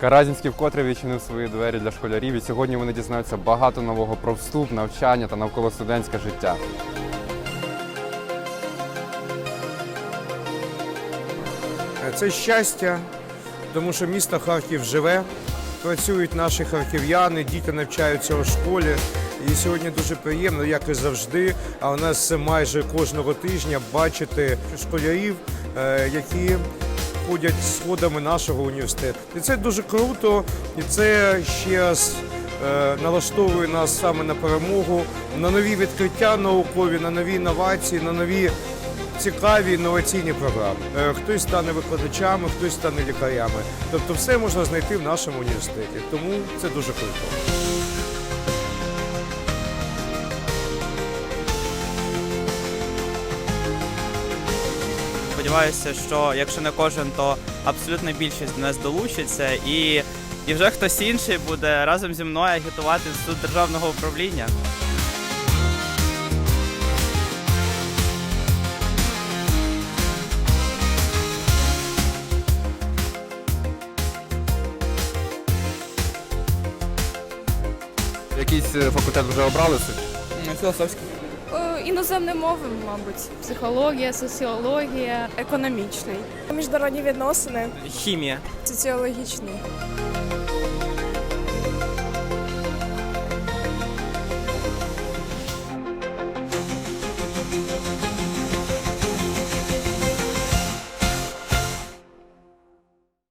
Каразінський вкотре відчинив свої двері для школярів, і сьогодні вони дізнаються багато нового про вступ, навчання та навколо студентське життя. Це щастя, тому що місто Харків живе, працюють наші харків'яни, діти навчаються у школі. І сьогодні дуже приємно, як і завжди. А у нас майже кожного тижня бачити школярів, е, які ходять сходами нашого університету. І це дуже круто, і це ще раз е, налаштовує нас саме на перемогу, на нові відкриття наукові, на нові інновації, на нові цікаві інноваційні програми. Е, Хтось стане викладачами, хтось стане лікарями. Тобто все можна знайти в нашому університеті. Тому це дуже круто. Сподіваюся, що якщо не кожен, то абсолютна більшість до нас долучиться і, і вже хтось інший буде разом зі мною агітувати суд державного управління. Якийсь е, факультет вже обрали собі? Філософський. Е, Іноземні мови, мабуть, психологія, соціологія. економічний, міжнародні відносини, Хімія. соціологічний.